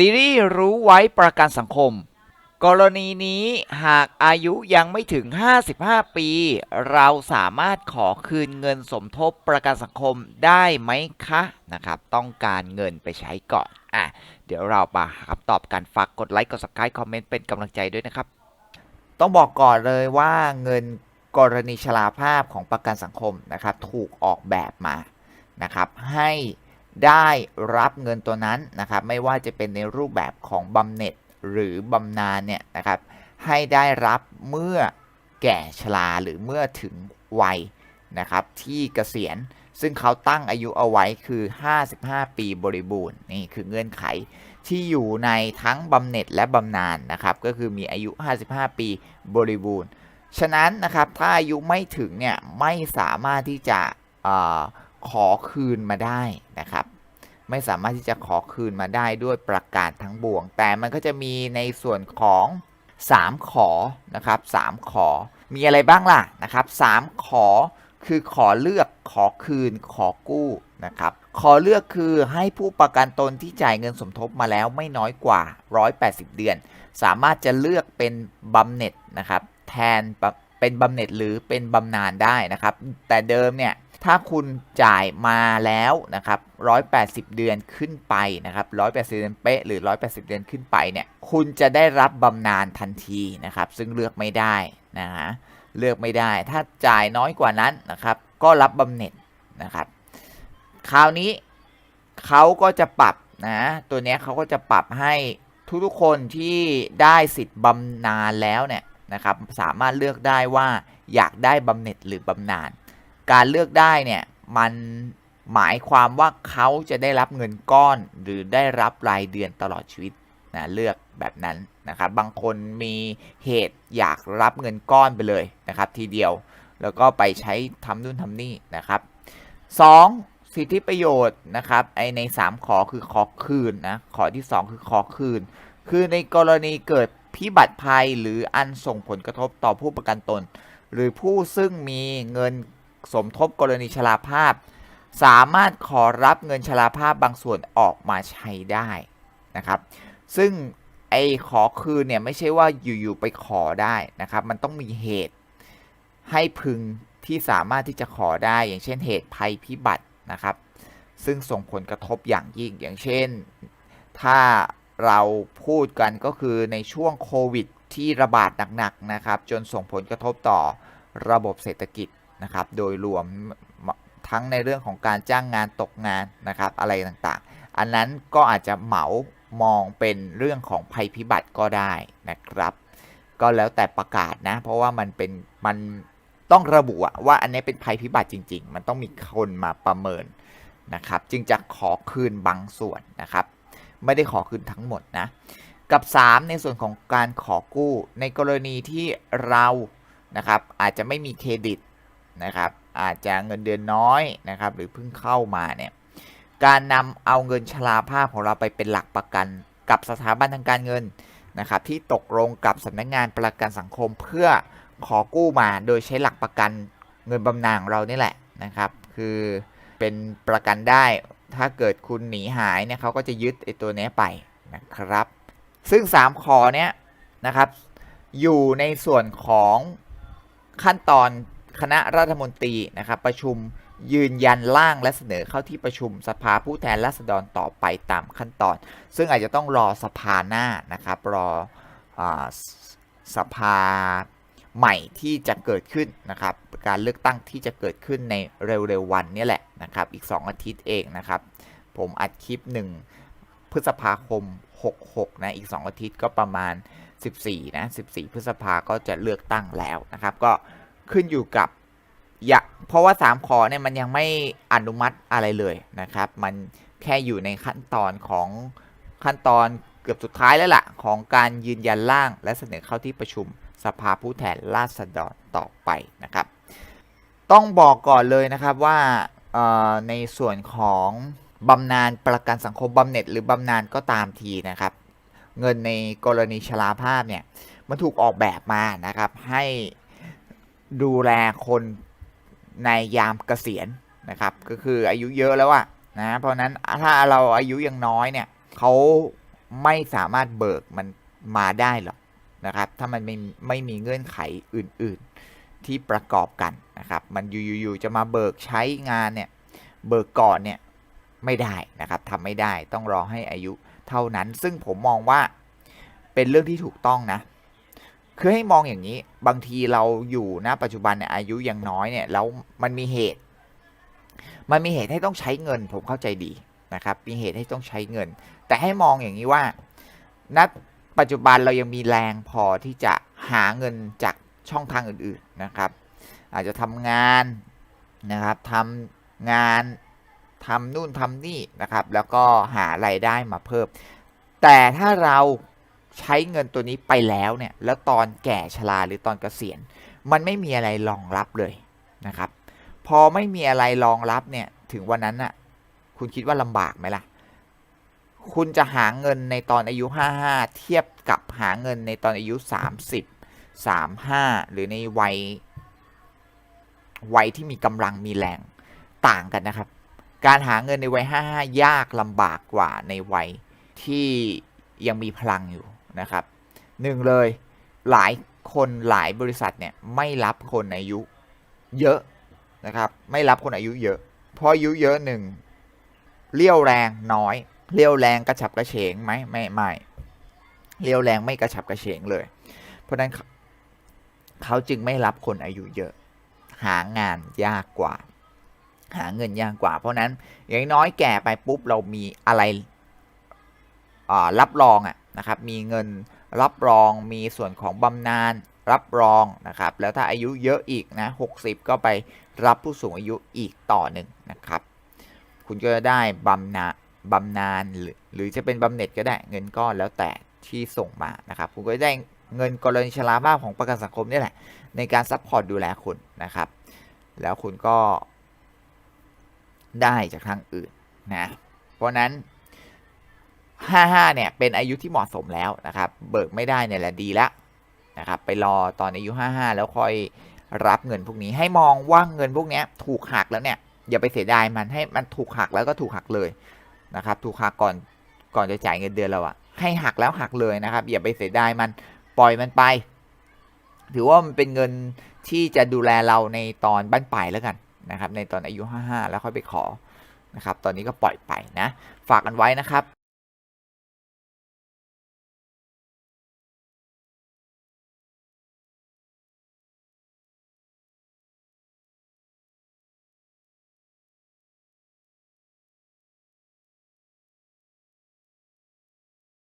ซีรีส์รู้ไว้ประกันสังคม กรณีนี้หากอายุยังไม่ถึง 55 ปี เราสามารถขอคืนเงินสมทบประกันสังคมได้ไหมคะนะครับ ต้องการเงินไปใช้ก่อนอะเดี๋ยวเรามาหาคำตอบกันฝากกดไลค์กด subscribe คอมเมนต์เป็นกำลังใจด้วยนะครับ ต้องบอกก่อนเลยว่าเงินกรณีชราภาพของประกันสังคมนะครับ ถูกออกแบบมานะครับ ให้ ได้รับเงินตัวนั้นนะครับไม่ว่าจะเป็นในรูปแบบของบำเหน็จหรือบำนาญเนี่ยนะครับให้ได้รับเมื่อแก่ชราหรือเมื่อถึงวัยนะครับที่เกษียณซึ่งเขาตั้งอายุเอาไว้คือ 55 ปีบริบูรณ์นี่คือเงื่อนไขที่อยู่ในทั้งบำเหน็จและบำนาญนะครับก็คือมีอายุ 55 ปีบริบูรณ์ ฉะนั้นนะครับถ้าอายุไม่ถึงเนี่ยไม่สามารถที่จะ ขอคืนมาได้นะครับ ไม่สามารถที่จะขอคืนมาได้ด้วยประการทั้งบวง แต่มันก็จะมีในส่วนของ 3 ขอนะครับ3ขอ มีอะไรบ้างล่ะนะครับ3ขอคือขอเลือกขอคืนขอกู้นะครับ ขอเลือกคือให้ผู้ประกันตนที่จ่ายเงินสมทบมาแล้วไม่น้อยกว่า 180 เดือน สามารถจะเลือกเป็นบำเหน็จนะครับ แทนเป็นบำเหน็จหรือเป็นบำนาญได้นะครับ แต่เดิมเนี่ย ถ้าคุณจ่ายมาแล้วนะครับ180 เดือนขึ้นไปนะครับ180 เดือนเป๊ะหรือ 180 เดือนขึ้นไปเนี่ย คุณจะได้รับบำนาญทันทีนะครับ ซึ่งเลือกไม่ได้นะฮะ เลือกไม่ได้ ถ้าจ่ายน้อยกว่านั้นนะครับ ก็รับบำเหน็จนะครับ คราวนี้เขาก็จะปรับนะ ตัวนี้เขาก็จะปรับให้ทุกๆคนที่ได้สิทธิ์บำนาญแล้วเนี่ยนะครับ สามารถเลือกได้ว่าอยากได้บำเหน็จหรือบำนาญ การเลือกได้เนี่ยมันหมายความว่าเขาจะได้รับเงินก้อน หรือได้รับรายเดือนตลอดชีวิตนะเลือกแบบนั้นนะครับบางคนมีเหตุอยากรับเงินก้อนไปเลยนะครับทีเดียวแล้วก็ไปใช้ทำนู่นทำนี่นะครับ 2. สิทธิประโยชน์นะครับไอใน 3 ขอคือขอคืนนะขอที่ 2 คือขอคืน คือในกรณีเกิดพิบัติภัยหรืออันส่งผลกระทบต่อผู้ประกันตน หรือผู้ซึ่งมีเงิน สมทบกรณีชราภาพ สามารถขอรับเงินชราภาพบางส่วนออกมาใช้ได้นะครับ ซึ่งไอขอคืนเนี่ยไม่ใช่ว่าอยู่ๆไปขอได้นะครับ มันต้องมีเหตุให้พึงที่สามารถที่จะขอได้ อย่างเช่นเหตุภัยพิบัตินะครับ ซึ่งส่งผลกระทบอย่างยิ่ง อย่างเช่น ถ้าเราพูดกันก็คือในช่วงโควิดที่ระบาดหนักๆนะครับ จนส่งผลกระทบต่อระบบเศรษฐกิจ นะครับ โดยรวมทั้งในเรื่องของการจ้างงานตกงานนะครับ อะไรต่างๆ อันนั้นก็อาจจะเหมามองเป็นเรื่องของภัยพิบัติก็ได้นะครับ ก็แล้วแต่ประกาศนะ เพราะว่ามันเป็นมันต้องระบุว่าอันนี้เป็นภัยพิบัติจริง ๆ มันต้องมีคนมาประเมินนะครับ จึงจะขอคืนบางส่วนนะครับ ไม่ได้ขอคืนทั้งหมดนะ กับ 3 ในส่วนของการขอกู้ ในกรณีที่เรานะครับอาจจะไม่มีเครดิต นะครับอาจจะเงินเดือนน้อยนะครับหรือเพิ่งเข้ามาเนี่ยการนำเอาเงินชราภาพของเราไปเป็นหลักประกันกับสถาบันทางการเงินนะครับที่ตกลงกับสำนักงงานประกันสังคมเพื่อขอกู้มาโดยใช้หลักประกันเงินบำนาญของเรานี่แหละนะครับคือเป็นประกันได้ถ้าเกิดคุณหนีหายเนี่ยเขาก็จะยึดไอ้ตัวนี้ไปนะครับ ซึ่ง 3 ขอเนี้ยนะครับอยู่ในส่วนของขั้นตอน คณะรัฐมนตรีนะครับประชุมยืนยันร่างและเสนอเข้าที่ประชุมสภาผู้แทนราษฎรต่อไปตามขั้นตอน ซึ่งอาจจะต้องรอสภาหน้านะครับรออสภาใหม่ที่จะเกิดขึ้นนะครับ การเลือกตั้งที่จะเกิดขึ้นในเร็วๆวันนี้แหละนะครับ อีก 2 อาทิตย์เองนะครับ ผมอัดคลิป 1 พฤษภาคม 66 นะ อีก 2 อาทิตย์ก็ประมาณ 14 นะ 14 พฤษภาก็จะเลือกตั้งแล้วนะครับ ก็ ขึ้นอยู่กับอยาเพราะว่า 3 ขอเนี่ยมันยังไม่อนุมัติอะไรเลยนะครับ มันแค่อยู่ในขั้นตอนของขั้นตอนเกือบสุดท้ายแล้วล่ะ ของการยืนยันร่าง และเสนอเข้าที่ประชุมสภาผู้แทนราษฎรต่อไปนะครับ ต้องบอกก่อนเลยนะครับว่าในส่วนของบำนาญประกันสังคมบำเหน็จหรือบำนาญก็ตามทีนะครับ เงินในกรณีชราภาพเนี่ยมันถูกออกแบบมานะครับให้ ดูแลคนในยามเกษียณนะครับ ก็คืออายุเยอะแล้วอะนะเพราะนั้นถ้าเราอายุยังน้อยเนี่ยเขาไม่สามารถเบิกมันมาได้หรอกนะครับ ถ้ามันไม่ไม่มีเงื่อนไขอื่น ๆที่ประกอบกันนะครับ มันอยู่ๆจะมาเบิกใช้งานเนี่ยเบิกก่อนเนี่ยไม่ได้นะครับทำไม่ได้ต้องรอให้อายุเท่านั้น ซึ่งผมมองว่าเป็นเรื่องที่ถูกต้องนะ คือให้มองอย่างนี้ บางทีเราอยู่ณปัจจุบันเนี่ยอายุยังน้อยเนี่ยแล้วมันมีเหตุ มันมีเหตุให้ต้องใช้เงิน ผมเข้าใจดีนะครับ มีเหตุให้ต้องใช้เงิน แต่ให้มองอย่างนี้ว่าณปัจจุบันเรายังมีแรงพอที่จะหาเงินจากช่องทางอื่นๆนะครับ อาจจะทำงานนะครับทำงานทำนู่นทำนี่นะครับ แล้วก็หาไรายได้มาเพิ่ม แต่ถ้าเรา ใช้เงินตัวนี้ไปแล้วเนี่ยแล้วตอนแก่ชราหรือตอนเกษียณ มันไม่มีอะไรรองรับเลยนะครับ พอไม่มีอะไรรองรับเนี่ยถึงวันนั้นน่ะคุณคิดว่าลำบากไหมล่ะ คุณจะหาเงินในตอนอายุ 55 เทียบกับหาเงินในตอนอายุ 30 35 หรือในวัยวัยที่มีกำลังมีแรงต่างกันนะครับ การหาเงินในวัย 55 ยากลำบากกว่าในวัยที่ยังมีพลังอยู่ นะครับหนึ่งเลยหลายคนหลายบริษัทเนี่ยไม่รับคนอายุเยอะนะครับไม่รับคนอายุเยอะ เพราะอายุเยอะหนึ่งเลี้ยวแรงน้อยเลี้ยวแรงกระฉับกระเฉงไหมไม่ไม่เลี้ยวแรงไม่กระฉับกระเฉงเลย เพราะนั้นเขาเขาจึงไม่รับคนอายุเยอะ หางานยากกว่า หาเงินยากกว่า เพราะนั้นอย่างน้อยแก่ไปปุ๊บเรามีอะไรอ่ารับรองอะ นะครับมีเงินรับรองมีส่วนของบำนาญรับรองนะครับแล้วถ้าอายุเยอะอีกนะ60 ก็ไปรับผู้สูงอายุอีกต่อหนึ่งนะครับ คุณก็จะได้บำนาบำนาญหรือหรือจะเป็นบำเหน็จก็ได้เงินก้อนแล้วแต่ที่ส่งมานะครับคุณก็จะได้เงินกรณีชราภาพของประกันสังคมนี่แหละ ในการซัพพอร์ตดูแลคุณนะครับ แล้วคุณก็ได้จากทางอื่นนะเพราะนั้น 55 เนี่ย เป็นอายุที่เหมาะสมแล้วนะครับ เบิกไม่ได้เนี่ยแหละดีแล้วนะครับ ไปรอตอนอายุ 55 แล้วค่อยรับเงินพวกนี้ ให้มองว่าเงินพวกนี้ถูกหักแล้วเนี่ย อย่าไปเสียดายมันให้มันถูกหักแล้วก็ถูกหักเลยนะครับ ถูกหักก่อนก่อนจะจ่ายเงินเดือนเราอะให้หักแล้วหักเลยนะครับ อย่าไปเสียดายมันปล่อยมันไป ถือว่ามันเป็นเงินที่จะดูแลเราในตอนบ้านปลายแล้วกันนะครับ ในตอนอายุ 55 แล้วค่อยไปขอนะครับ ตอนนี้ก็ปล่อยไปนะ ฝากกันไว้นะครับ